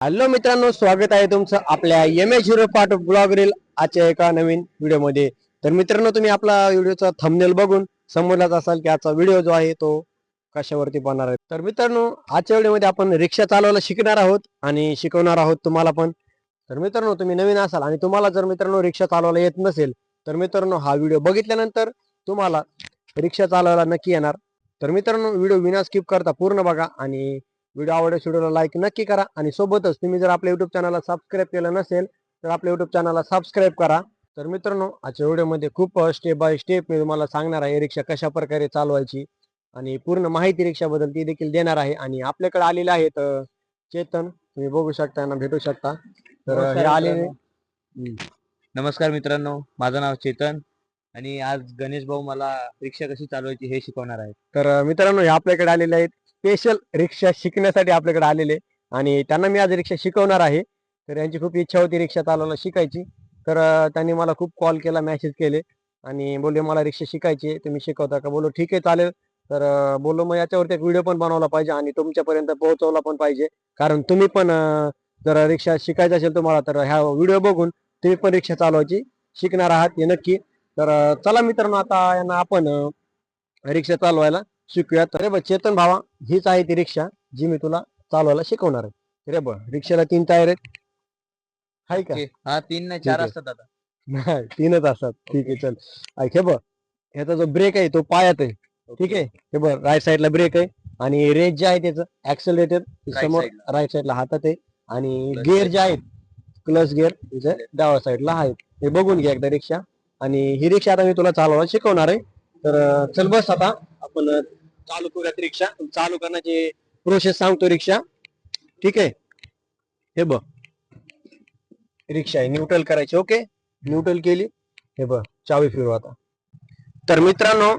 Hello मित्रांनो स्वागत आहे तुमचं आपल्या M H hero part blog reel आजच्या एका नवीन व्हिडिओमध्ये तर मित्रांनो तुम्ही आपला व्हिडिओचा थंबनेल बघून समजलाच असाल की आजचा व्हिडिओ जो आहे तो कशावरती बनणार आहे. तर मित्रांनो आजच्या व्हिडिओमध्ये आपण रिक्षा चालवायला शिकणार आहोत आणि शिकवणार आहोत तुम्हाला पण. तर मित्रांनो तुम्ही नवीन असाल आणि तुम्हाला जर मित्रांनो रिक्षा चालवायला येत नसेल तर मित्रांनो हा व्हिडिओ बघितल्यानंतर तुम्हाला रिक्षा चालवायला नक्की येणार. तर मित्रांनो व्हिडिओ विना स्किप करता पूर्ण बघा आणि व्हिडिओ आवडल्यास व्हिडिओला लाईक नक्की करा आणि सोबतच तुम्ही जर आपल्या युट्यूब चॅनलला सबस्क्राईब केलं नसेल तर आपल्या युट्यूब चॅनलला सबस्क्राईब करा. तर मित्रांनो आजच्या व्हिडिओमध्ये खूप स्टेप बाय स्टेप मी तुम्हाला सांगणार आहे रिक्षा कशा प्रकारे चालवायची आणि पूर्ण माहिती रिक्षाबद्दल ती देखील देणार आहे. आणि आपल्याकडे आलेले आहेत चेतन. तुम्ही बघू शकता यांना भेटू शकता. तर हे आलेले. नमस्कार मित्रांनो माझं नाव चेतन आणि आज गणेश भाऊ मला रिक्षा कशी चालवायची हे शिकवणार आहेत. तर मित्रांनो हे आपल्याकडे आलेले आहेत. स्पेशल रिक्षा शिकण्यासाठी आपल्याकडे आलेले आणि त्यांना मी आज रिक्षा शिकवणार आहे. तर यांची खूप इच्छा होती रिक्षा चालवायला शिकायची. तर त्यांनी मला खूप कॉल केला मेसेज केले. आणि बोलले मला रिक्षा शिकायची तुम्ही शिकवता का? बोलो ठीक आहे चालेल. तर बोललो मग याच्यावरती एक व्हिडिओ पण बनवला पाहिजे आणि तुमच्यापर्यंत पोहोचवला पण पाहिजे. कारण तुम्ही पण जर रिक्षा शिकायचं असेल तुम्हाला तर ह्या व्हिडिओ बघून तुम्ही पण रिक्षा चालवायची शिकणार आहात हे नक्की. तर चला मित्रांनो आता यांना आपण रिक्षा चालवायला शिकूया तर रे बघ चेतन भावा हीच आहे ती रिक्षा जी मी तुला चालवायला शिकवणार आहे. रे बघ रिक्षाला तीन टायर आहेत. हाय का? ओके. हा तीन नाही ठीक चार आहे. असतात आता. नाही तीनच असतात. ठीक आहे चल. ऐक हे बघ ह्याचा जो ब्रेक आहे तो पायात आहे. ठीक आहे? हे बघ राईट साईडला ब्रेक आहे. आणि रेज जे आहे त्याचं ऍक्सलरेटर समोर side. राईट साईडला हातात आहे. आणि Clutch गिअर side. जे आहेत क्लच गिअर तिचं डाव्या साईडला आहेत. हे बघून घ्या एकदा रिक्षा. आणि ही रिक्षा आता मी तुला चालवायला शिकवणार आहे. तर अं, चल बस आता. आपण अं, चालू करूयात रिक्षा. चालू करण्याची प्रोसेस सांगतो रिक्षा. ठीक आहे? हे बघ. रिक्षा आहे. न्यूट्रल करायची. ओके न्यूट्रल केली. हे बघ. चावी फिरू आता. तर मित्रांनो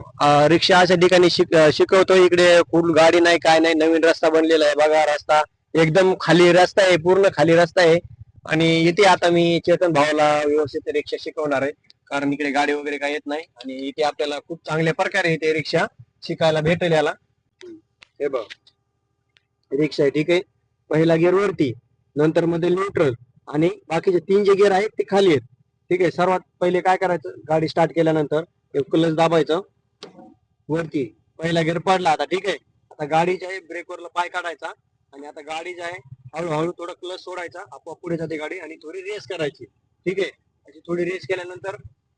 रिक्षा अशा ठिकाणी शिक शिकवतो. इकडे कुठं गाडी नाही काय नाही नवीन रस्ता बनलेला आहे. बघा रस्ता एकदम खाली रस्ता आहे. पूर्ण खाली रस्ता आहे. आणि इथे आता मी चेतन भावाला व्यवस्थित रिक्षा शिकवणार आहे. कारण इकडे गाडी वगैरे काय येत नाही. आणि इथे आपल्याला खूप चांगल्या प्रकारे इथे रिक्षा शिकायला भेटेल याला. हे बघ. रिक्षा आहे ठीक आहे. पहिला गिअर वरती नंतर मध्ये न्यूट्रल आणि बाकीचे तीन जे गिअर आहेत ते खाली आहेत. ठीक आहे सर्वात पहिले काय करायचं? गाडी स्टार्ट केल्यानंतर क्लच दाबायचं. वरती पहिला गिअर पडला आता ठीक आहे. आता गाडीच्या आहे ब्रेकवरला पाय काढायचा आणि आता गाडी जी आहे हळूहळू थोडा क्लच सोडायचा. आपोआप पुढे जाते गाडी आणि थोडी रेस करायची. ठीक आहे. थोडी रेस केल्यानंतर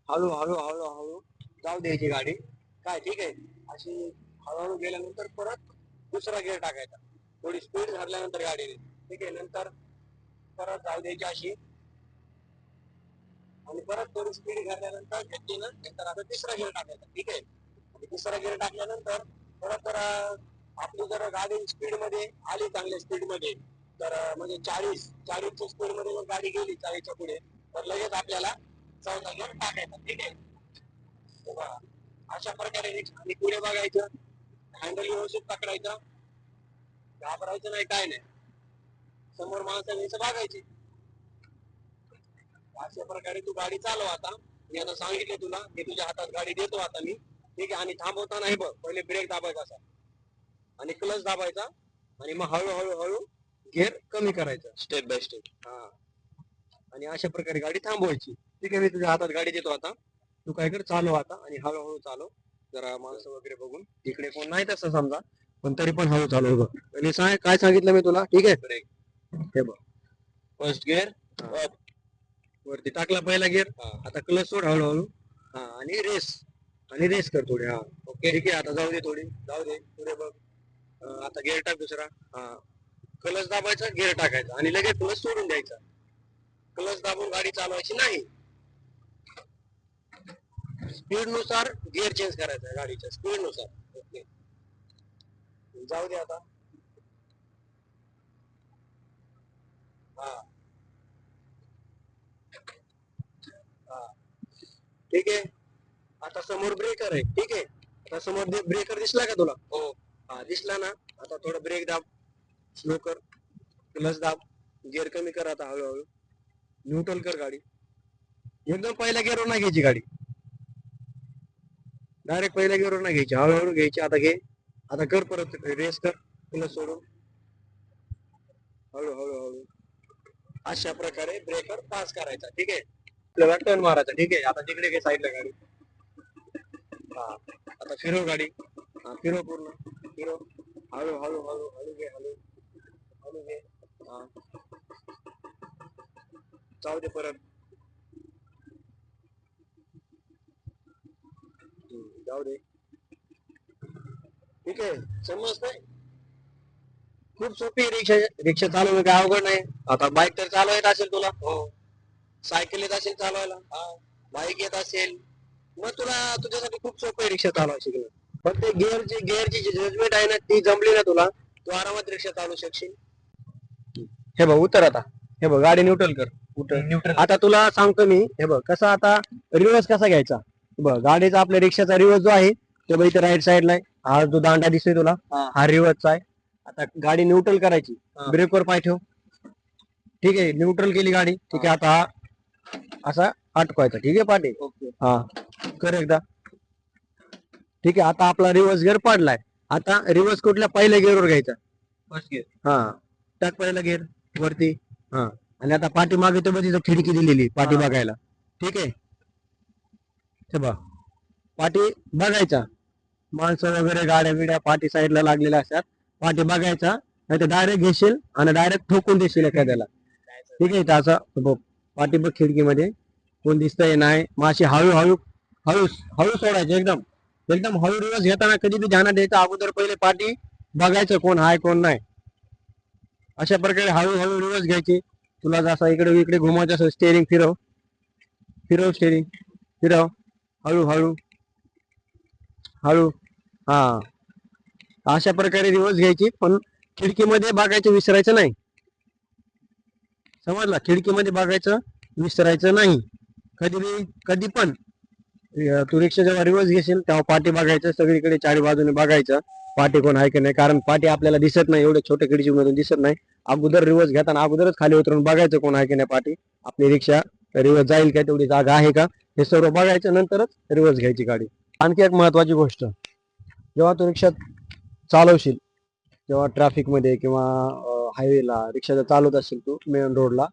हळूहळू हळूहळू हळू हळू जाऊ द्यायची गाडी. काय ठीक आहे? अशी हळूहळू गेल्यानंतर परत दुसरा गिअर टाकायचा. थोडी स्पीड झाल्यानंतर गाडीने. ठीक आहे? नंतर परत जाऊ द्यायची अशी. आणि परत थोडी स्पीड घातल्यानंतर घेतलीनं नंतर आता तिसरा गिअर टाकायचा. ठीक आहे? आणि तिसरा गिअर टाकल्यानंतर परत जर आपली जर गाडी स्पीडमध्ये आली चांगल्या स्पीडमध्ये तर म्हणजे चाळीस चाळीसच्या स्पीडमध्ये जर गाडी गेली चाळीसच्या पुढे तर लगेच आपल्याला चौथा गिअर टाकायचा. ठीक आहे? बघा. अशा प्रकारे रिक्षा आणि पुढे बघायचं. हँडल व्यवस्थित पकडायचं. घाबरायचं नाही काय नाही. समोर माणसाने बघायची. अशा प्रकारे तू गाडी चालव आता. मी आता सांगितले तुला मी तुझ्या हातात गाडी देतो आता मी. ठीक आहे आणि थांबवताना हे बघ. पहिले ब्रेक दाबायचा असा. आणि क्लच दाबायचा. आणि मग हळू हळू हळू गिअर कमी करायचा. स्टेप बाय स्टेप हा. आणि अशा प्रकारे गाडी थांबवायची. ठीक आहे मी तुझ्या हातात गाडी देतो आता. तू काय कर चालव आता आणि हळूहळू चालव. जरा माणसं वगैरे बघून. इकडे कोण नाही तसं समजा पण तरी पण हळू चालव बघ. आणि सांग काय सांगितलं मी तुला? ठीक आहे? हे बघ. फर्स्ट गिअर वरती टाकला पहिला गिअर आता क्लच सोड हळूहळू. हा. आणि रेस आणि रेस कर थोडी हा. ओके ठीक आहे आता जाऊ दे थोडी. जाऊ दे पुढे बघ. आता गिअर टाक दुसरा. हा. क्लच दाबायचा गिअर टाकायचा. आणि लगेच क्लच सोडून द्यायचा. क्लच दाबून गाडी चालवायची नाही. स्पीडनुसार गिअर चेंज करायचा आहे गाडीच्या स्पीडनुसार ओके. जाऊ दे आता. हा. हा. ठीक आहे. आता समोर ब्रेकर आहे. ठीक आहे. आता समोर ब्रेकर दिसला का तुला? हो. हा दिसला ना. आता थोडं ब्रेक दाब. स्लो कर. प्लस दाब. गिअर कमी कर आता हळूहळू. न्यूट्रल कर गाडी. एकदम पहिल्या गिअरवर नाही घ्यायची गाडी. डायरेक्ट पहिल्या गिअरवर नाही घ्यायची. हळूहळू घ्यायची. आता घे. आता कर परत. रेस कर. पुन्हा सोडून. हळू हळू हळू. अशा प्रकारे ब्रेकर पास करायचा. ठीक आहे? आपल्याला टर्न मारायचा. ठीक आहे? आता तिकडे घे साईडला गाडी. हा. आता फिरव गाडी. हा फिरव पूर्ण. फिरव हळू हळू हळू हळू घे हळू. हळू घे. हा. जाऊ दे परत. जाऊ दे. ठीक आहे समजतंय? खूप सोपी रिक्षा. रिक्षा चालवणं काय अवघड नाही. आता बाईक तर चालवायला असेल तुला. हो. सायकल येत असेल चालवायला. बाईक येत असेल. मग तुला तुझ्यासाठी खूप सोपं आहे रिक्षा चालवायला शिकणं. फक्त गिअरची गिअरची जी जजमेंट आहे ना ती जमली ना तुला तू आरामात रिक्षा चालवू शकशील. हे बघ उतर आता. हे बघ गाडी न्यूट्रल कर. न्यूट्रल आता तुला सांगतो मी हे बघ कसा आता रिवर्स कसा घ्यायचा? बघ गाडीचा आपल्या रिक्षाचा रिवर्स जो आहे तो बघ इथे राईट साईडला आहे. हा जो दांडा दिसतोय तुला हा. हा रिवर्सचा आहे. आता गाडी न्यूट्रल करायची. हा. ब्रेकवर पाय ठेव. ठीक आहे न्यूट्रल केली गाडी. ठीक आहे आता हा असा अटकवायचा. ठीक आहे पाठी ओके. हा. कर एकदा. ठीक आहे आता आपला रिवर्स गिअर पडलाय. आता रिवर्स कुठल्या पहिल्या गिअरवर घ्यायचा? फर्स्ट गिअर हा. टाक पहिला गिअर वरती. हा. आणि आता पाठी मागे तर तिथं खिडकी दिलेली पाठी. बघायला ठीक आहे? हे बघ. पाठी बघायचा. माणसं वगैरे गाड्या बिड्या पाठी साईडला लागलेल्या असतात. पाठी बघायचा. नाही तर डायरेक्ट घेशील आणि डायरेक्ट ठोकून देशील एखाद्याला. ठीक आहे असं बघ. पाठी बघ खिडकीमध्ये. कोण दिसतंय नाही. माशी हळू हळूहळू हळू हळू सोडायची एकदम. एकदम हळू रिवर्स घेताना कधी बी ध्यानात द्यायचं अगोदर पहिले पाठी बघायचं कोण आहे कोण नाही. अशा प्रकारे हळूहळू रिवर्स घ्यायची. तुला जसा इकडे इकडे घुमायचं असं स्टेरिंग फिरव. फिरव स्टेरिंग फिरव. हळू हळू. हळू. हा. अशा प्रकारे रिवर्स घ्यायची पण खिडकीमध्ये बघायचं विसरायचं नाही. समजला? खिडकीमध्ये बघायचं विसरायचं नाही. कधी बी कधी पण. तू रिक्षा जेव्हा रिवर्स घेशील तेव्हा पाठी बघायचं सगळीकडे चारी बाजूने बघायचं पाठी कोण आहे की नाही? कारण पाठी आपल्याला दिसत नाही एवढे छोटे खिडकी मधून दिसत नाही. अगोदर रिवर्स घेताना अगोदरच खाली उतरून बघायचं कोण आहे की नाही पाठी आपली रिक्षा रिवर्स जाईल का? तेवढी जागा आहे का? हे सर्व बघायचं नंतरच रिवर्स घ्यायची गाडी. आणखी एक महत्वाची गोष्ट. जेव्हा तू रिक्षा चालवशील जेव्हा ट्रॅफिकमध्ये किंवा हायवेला रिक्षा जर चालवत असेल तू मेन रोडला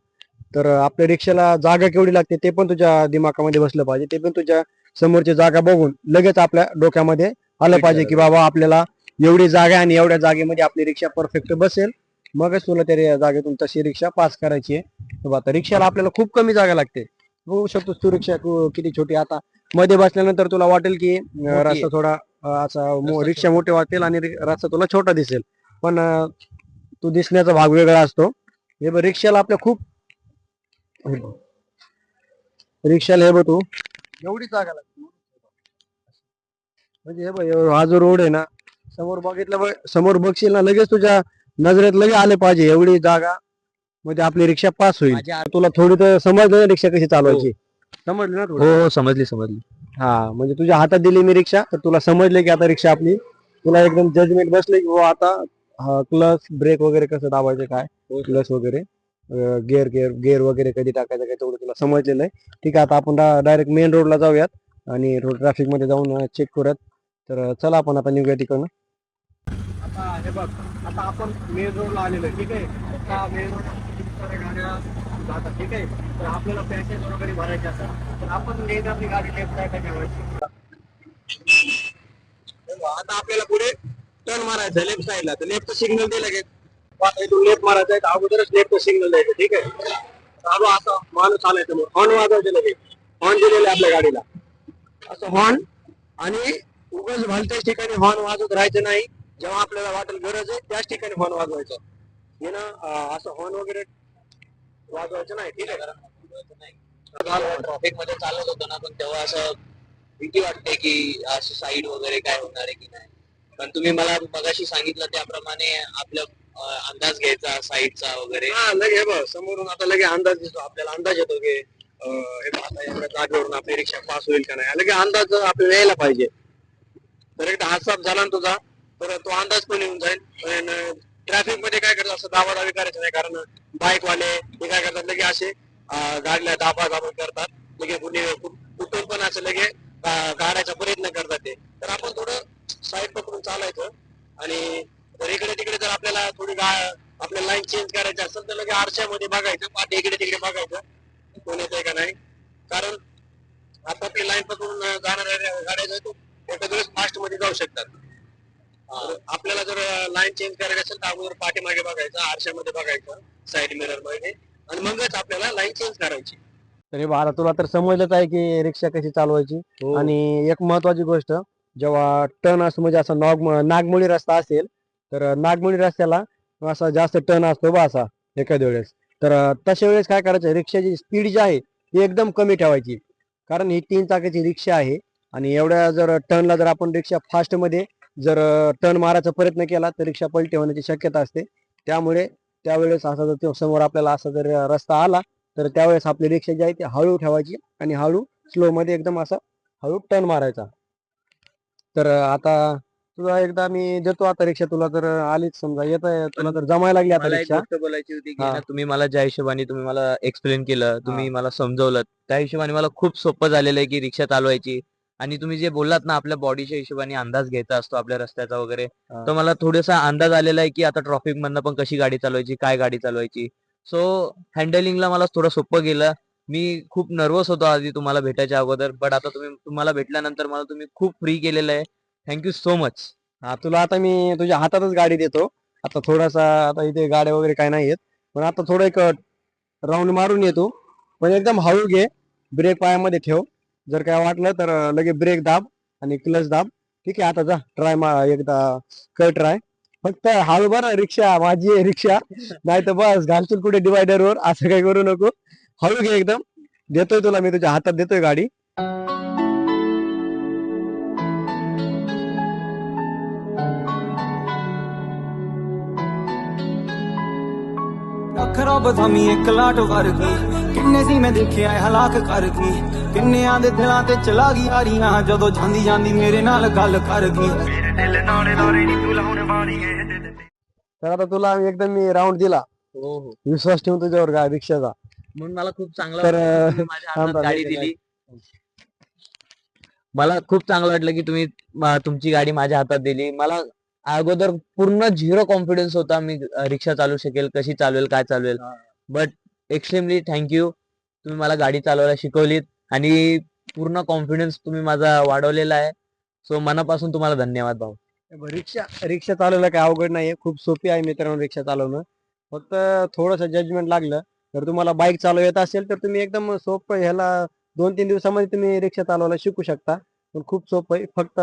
तर आपल्या रिक्षाला जागा केवढी लागते ते पण तुझ्या दिमागामध्ये बसलं पाहिजे. ते पण तुझ्या समोरची जागा बघून लगेच आपल्या डोक्यामध्ये आलं पाहिजे की बाबा आपल्याला एवढी जागा आणि एवढ्या जागेमध्ये आपली रिक्षा परफेक्ट बसेल. मगच तुला त्या जागेतून तशी रिक्षा पास करायची आहे. आता रिक्षाला आपल्याला खूप कमी जागा लागते. बघू शकतोस तू रिक्षा कु- किती छोटी. आता मध्ये बसल्यानंतर तुला वाटेल की अं, आहे. रस्ता थोडा अं, असा मो- रिक्षा मोठी वाटेल आणि रि- रस्ता तुला छोटा दिसेल. पण अं, तो दिसण्याचा भाग वेगळा असतो. हे बघ रिक्षाला आपल्या खूप. रिक्षाला हे बघ तू. एवढी जागा लागते. म्हणजे हे बघ हा जो रोड आहे ना समोर बघितलं बघ समोर बघशील ना लगेच तुझ्या नजरेत लगेच आले पाहिजे एवढी जागा. मध्ये आपली रिक्षा पास होईल. तुला थोडी तर समजलं ना रिक्षा कशी चालवायची? समजलं ना हो हो समजली समजली. हा म्हणजे तुझ्या हातात दिली मी रिक्षा तर तुला समजले की आता रिक्षा आपली तुला एकदम जजमेंट बसले की बाबा आता क्लच ब्रेक वगैरे कसं दाबायचं काय? क्लच वगैरे गिअर गिअर गिअर वगैरे कधी टाकायचं काय तेवढं तुला समजलेलं आहे. ठीक आहे आता आपण डायरेक्ट मेन रोडला जाऊयात आणि रोड ट्रॅफिकमध्ये जाऊन चेक करूयात. तर अं, चला आपण आता निघूया तिकडनं. आता हे बघ आता आपण मेन रोडला आलेलो आहे ठीक आहे? आता मेन रोड साऱ्या गाड्या जातात ठीक आहे? तर आपल्याला पॅसेज वगैरे भरायचे असतात. तर आपण नेहमी आपली गाडी लेफ्ट साईडला ठेवायची. आता आपल्याला पुढे टर्न मारायचं लेफ्ट साईडला तर लेफ्ट सिग्नल दिला लगेच. इथून लेफ्ट मारायचा आहे अगोदरच लेफ्ट सिग्नल द्यायचं ठीक आहे? चालू असा माणूस आलाय समोर. हॉर्न वाजवायचे लगेच. हॉर्न दिलेलं आहे आपल्या गाडीला. असं हॉर्न आणि उगाच भलत्याच ठिकाणी हॉर्न वाजवत राहायचं नाही. जेव्हा आपल्याला वाटेल गरज आहे त्याच ठिकाणी हॉर्न वाजवायचं. हे ना असं हॉर्न वगैरे वाजवायचं नाही ठीक आहे. ट्रॉफिकमध्ये चालत होतो ना पण तेव्हा असं भीती वाटते की असं साईड वगैरे काय होणार आहे की नाही. पण तुम्ही मला मगाशी सांगितलं त्याप्रमाणे आपलं अंदाज घ्यायचा साईडचा वगैरे. हा लगे बघ समोरून आता लगे अंदाज दिसतो आपल्याला अंदाज येतो की हे आता एवढ्या जागेवरून आपली रिक्षा पास होईल का नाही. लगे अंदाज आपल्याला यायला पाहिजे. तर एकदा हातसाप झाला ना तुझा तर तो अंदाज पण येऊन जाईल. पण ट्रॅफिकमध्ये काय करतो असं दाबादाबी करायचं नाही कारण बाईक वाले काय करतात लगे असे गाडीला दाबा दाबा करतात. लगे कु- कुठून पण असं लगे गाडायचा प्रयत्न करतात ते. तर आपण थोडं साईड पकडून चालायचं. आणि जर इकडे तिकडे जर आपल्याला थोडी गा आपल्याला लाईन चेंज करायची असेल तर लगे आरशामध्ये बघायचं पाठी इकडे तिकडे बघायचं. कोण येतंय का नाही? कारण आपापली लाईन पकडून जाणाऱ्या गाड्या जो तो एका दिवस फास्टमध्ये जाऊ शकतात. आपल्याला जर लाईन चेंज करायची असेल तर अगोदर पाठीमागे बघायचं आरशामध्ये बघायचं साईड मिररमध्ये. आणि मगच आपल्याला चेंज करायची. तरी बाळा तुला तर समजलंच आहे की रिक्षा कशी चालवायची. आणि एक महत्वाची गोष्ट जेव्हा टर्न असतो म्हणजे असा नाग नागमोडी रस्ता असेल तर नागमोडी रस्त्याला असा जास्त टर्न असतो बा असा एखाद्या वेळेस. तर अं, तशा वेळेस काय करायचं रिक्षाची स्पीड जी आहे ती एकदम कमी ठेवायची. कारण ही तीन चाकाची रिक्षा आहे आणि एवढ्या जर टर्नला जर आपण रिक्षा फास्टमध्ये जर टर्न मारायचा प्रयत्न केला तर रिक्षा पलटी होण्याची शक्यता असते. त्यामुळे त्यावेळेस असा जर तो समोर आपल्याला असा जर रस्ता आला तर त्यावेळेस आपली रिक्षा जी आहे ती हळू ठेवायची आणि हळू स्लो मध्ये एकदम असा हळू टर्न मारायचा. तर आता तुला एकदा मी देतो आता रिक्षा तुला तर आलीच समजा येत तुला तर जमायला लागली आता मला एक रिक्षा. गोष्ट बोलायची होती की हा. ना, तुम्ही मला ज्या हिशोबाने तुम्ही मला एक्सप्लेन केलं तुम्ही मला समजवलं त्या हिशोबाने मला खूप सोपं झालेलं आहे की रिक्षा चालवायची. आणि तुम्ही जे बोललात ना आपल्या बॉडीच्या हिशोबाने अंदाज घ्यायचा असतो आपल्या रस्त्याचा वगैरे. तर मला थोडासा अंदाज आलेला आहे की आता ट्रॉफिक मधनं पण कशी गाडी चालवायची काय गाडी चालवायची. सो हँडलिंगला मला थोडं सोपं गेलं. मी खूप नर्वस होतो आधी तुम्हाला भेटायच्या अगोदर बट आता तुम्ही तुम्हाला भेटल्यानंतर मला तुम्ही खूप फ्री केलेलं आहे. थँक्यू सो मच हा तुला आता मी तुझ्या हातातच गाडी देतो. आता थोडासा आता इथे गाड्या वगैरे काय नाही येत पण आता थोडं एक राऊंड मारून येतो पण एकदम हळू घे. ब्रेक पायामध्ये ठेव. जर काय वाटलं तर लगेच ब्रेक दाब आणि क्लच दाब. ठीक आहे आता जा ट्राय एकदा कर ट्राय फक्त हळू बरं रिक्षा माझी आहे रिक्षा. नाही तर बस घालशील कुठे डिवायडर वर? असं काही करू नको. हळू घे एकदम. देतोय तुला मी तुझ्या हातात देतोय गाडी. ਅੱਖਰਾਂ ਬਥਾਮੀ ਇੱਕ ਲਾਟ ਵਰਗੀ ਕਿੰਨੇ ਸੀ ਮੈਂ ਦੇਖਿਆ ਇਹ ਹਲਾਕ ਕਰ ਗਈ ਕਿੰਨਿਆਂ ਦੇ ਦਿਲਾਂ ਤੇ ਚਲਾ ਗਈ ਆਰੀਆਂ ਜਦੋਂ ਜਾਂਦੀ ਜਾਂਦੀ ਮੇਰੇ ਨਾਲ ਗੱਲ ਕਰ ਗਈ तर आता तुला एकदम मी राऊंड दिला हो हो विश्वास ठेवून तुझ्यावर गा रिक्षाचा म्हणून मला खूप चांगलं तर, वाटलं की तुम्ही माझ्या थांब हातात थांब, गाडी एक दिली मला खूप चांगलं वाटलं की तुम्ही म- तुमची गाडी माझ्या हातात दिली मला अगोदर पूर्ण झिरो कॉन्फिडन्स होता मी रिक्षा चालू शकेल कशी चालवेल काय चालवेल. बट एक्स्ट्रीमली थँक्यू तुम्ही मला गाडी चालवायला शिकवलीत आणि पूर्ण कॉन्फिडन्स तुम्ही माझा वाढवलेला आहे. सो मनापासून तुम्हाला धन्यवाद भाऊ. रिक्षा रिक्षा चालवायला काय अवघड नाहीये. खूप सोपी आहे मित्रांनो रिक्षा चालवणं. फक्त थोडस जजमेंट लागलं. तर तुम्हाला बाईक चालव येत असेल तर तुम्ही एकदम सोपं. ह्याला दोन तीन दिवसामध्ये तुम्ही रिक्षा चालवायला शिकू शकता. पण खूप सोपं आहे. फक्त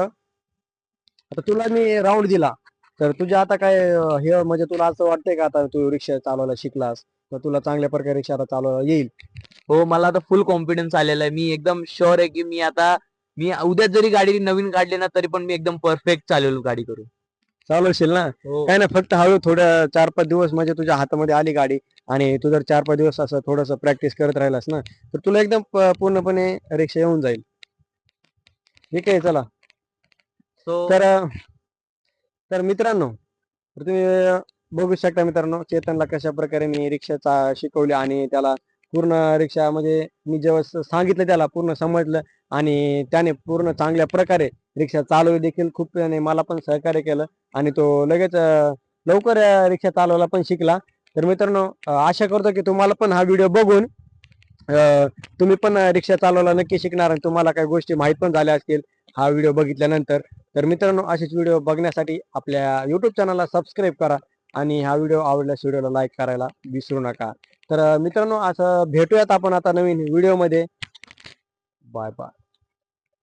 आता तुला मी राऊंड दिला. तर तुझ्या आता काय हे म्हणजे तुला असं वाटतंय का आता तू रिक्षा चालवायला शिकलास? तर तुला चांगल्या प्रकारे रिक्षा आता चालवायला येईल. हो मला आता फुल कॉन्फिडन्स आलेला आहे. मी एकदम शुअर आहे की मी आता मी उद्या जरी गाडी नवीन काढली ना तरी पण मी एकदम परफेक्ट चालवेल गाडी करू. चालवशील ना? हो. काय नाही फक्त हळू थोड्या चार पाच दिवस म्हणजे तुझ्या हातामध्ये आली गाडी आणि तू जर चार पाच दिवस असं थोडस प्रॅक्टिस करत राहिलास ना तर तुला एकदम पूर्णपणे रिक्षा येऊन जाईल. ठीक आहे चला. तर तर मित्रांनो तर तुम्ही बघू शकता मित्रांनो चेतनला कशा प्रकारे मी रिक्षा शिकवली आणि त्याला पूर्ण रिक्षा म्हणजे मी जेव्हा सांगितलं त्याला पूर्ण समजलं आणि त्याने पूर्ण चांगल्या प्रकारे रिक्षा चालवली देखील खूप त्याने मला पण सहकार्य केलं आणि तो लगेच लवकर रिक्षा चालवायला पण शिकला. तर मित्रांनो आशा करतो की तुम्हाला पण हा व्हिडिओ बघून तुम्ही पण रिक्षा चालवायला नक्की शिकणार आणि तुम्हाला काही गोष्टी माहीत पण झाल्या असतील हा व्हिडिओ बघितल्यानंतर. तर मित्रांनो असेच व्हिडिओ बघण्यासाठी आपल्या युट्यूब चॅनलला सबस्क्राईब करा आणि हा व्हिडिओ आवडल्यास व्हिडिओला लाईक करायला विसरू नका. तर मित्रांनो असं भेटूयात आपण आता नवीन व्हिडिओमध्ये बाय बाय